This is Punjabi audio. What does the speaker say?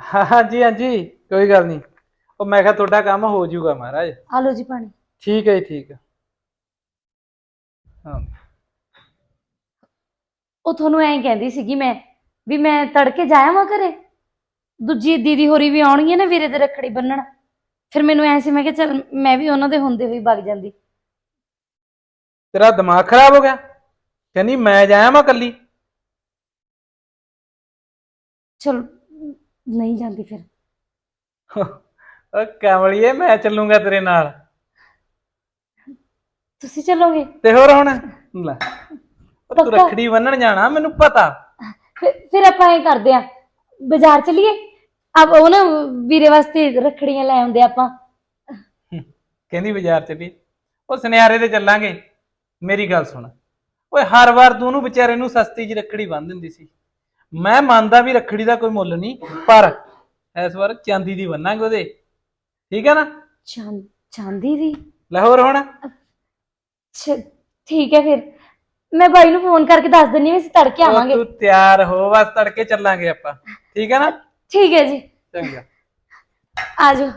ਹਾਂ ਹਾਂਜੀ ਹਾਂਜੀ ਕੋਈ ਗੱਲ ਨਹੀਂ। ਉਹ ਮੈਂ ਕਿਹਾ ਤੁਹਾਡਾ ਕੰਮ ਹੋ ਜਾਊਗਾ ਮਹਾਰਾਜ। ਆ ਲਓ ਜੀ ਪਾਣੀ। ਠੀਕ ਹੈ ਜੀ ਠੀਕ ਹੈ। ਹਾਂ। ਉਹ ਤੁਹਾਨੂੰ ਐਂ ਕਹਿੰਦੀ ਸੀਗੀ ਮੈਂ ਵੀ ਮੈਂ ਤੜਕੇ ਜਾਇਆ ਵਾਂ ਘਰੇ। ਦੂਜੀ ਦੀਦੀ ਹੋਰੀ ਵੀ ਆਉਣਗੀਆਂ ਨਾ ਵੀਰੇ ਦੇ ਰੱਖੜੀ ਬੰਨਣ। ਫਿਰ ਮੈਨੂੰ ਐਂ ਸੀ ਮੈਂ ਕਿਹਾ ਚੱਲ ਮੈਂ ਵੀ ਉਹਨਾਂ ਦੇ ਹੁੰਦੇ ਹੋਈ ਵਗ ਜਾਂਦੀ। ਤੇਰਾ ਦਿਮਾਗ ਖਰਾਬ ਹੋ ਗਿਆ? ਕਹਿੰਦੀ ਮੈਂ ਜਾਇਆ ਮੈਂ ਕੱਲੀ ਚਲ ਨਹੀਂ ਜਾਂਦੀ ਫਿਰ। ਓ ਕਮਲੀਏ ਮੈਂ ਚੱਲੂਗਾ ਤੇਰੇ ਨਾਲ। ਤੁਸੀਂ ਚੱਲੋਗੇ? ਤੇ ਹੋਰ ਹੁਣ? ਲੈ ਉਹ ਤੂੰ ਪੱਕਾ? ਰੱਖੜੀ ਬੰਨਣ ਜਾਣਾ ਮੈਨੂੰ ਪਤਾ। ਫਿਰ ਫਿਰ ਆਪਾਂ ਐਂ ਕਰਦੇ ਆ ਬਾਜ਼ਾਰ ਚਲੀਏ? ਆਪ ਉਹ ਨਾ ਵੀਰੇ ਵਾਸਤੇ ਰੱਖੜੀਆਂ ਲੈ ਆਉਂਦੇ ਆਪਾਂ। ਕਹਿੰਦੀ ਬਾਜ਼ਾਰ ਚ ਵੀ ਉਹ ਸੁਨਿਆਰੇ ਤੇ ਚੱਲਾਂਗੇ। ਮੇਰੀ ਗੱਲ ਸੁਣ। ਓਏ ਹਰ ਵਾਰ ਤੂੰ ਉਹਨੂੰ ਵਿਚਾਰੇ ਨੂੰ ਸਸਤੀ ਜੀ ਰੱਖੜੀ ਬੰਨ ਦਿੰਦੀ ਸੀ। ਮੈਂ ਮੰਨਦਾ ਵੀ ਰੱਖੜੀ ਦਾ ਕੋਈ ਮੁੱਲ ਨਹੀਂ ਪਰ ਇਸ ਵਾਰ ਚਾਂਦੀ ਦੀ ਬੰਨਾਂਗੇ ਉਹਦੇ। ਠੀਕ ਹੈ ਨਾ? ਚਾਂ ਚਾਂਦੀ ਦੀ? ਲਾਹੌਰ ਹੁਣ। ਅੱਛਾ, ਠੀਕ ਹੈ ਫਿਰ। ਮੈਂ ਬਾਈ ਨੂੰ ਫੋਨ ਕਰਕੇ ਦੱਸ ਦਿੰਨੀ ਹਾਂ ਅਸੀਂ ਤੜਕੇ ਉਹ ਆਵਾਂਗੇ। ਤੂੰ ਤਿਆਰ ਹੋ ਬਸ ਤੜਕੇ ਚੱਲਾਂਗੇ ਆਪਾਂ। ਠੀਕ ਹੈ ਨਾ? ਠੀਕ ਹੈ ਜੀ। ਚੰਗਾ। ਆ ਜਾਓ।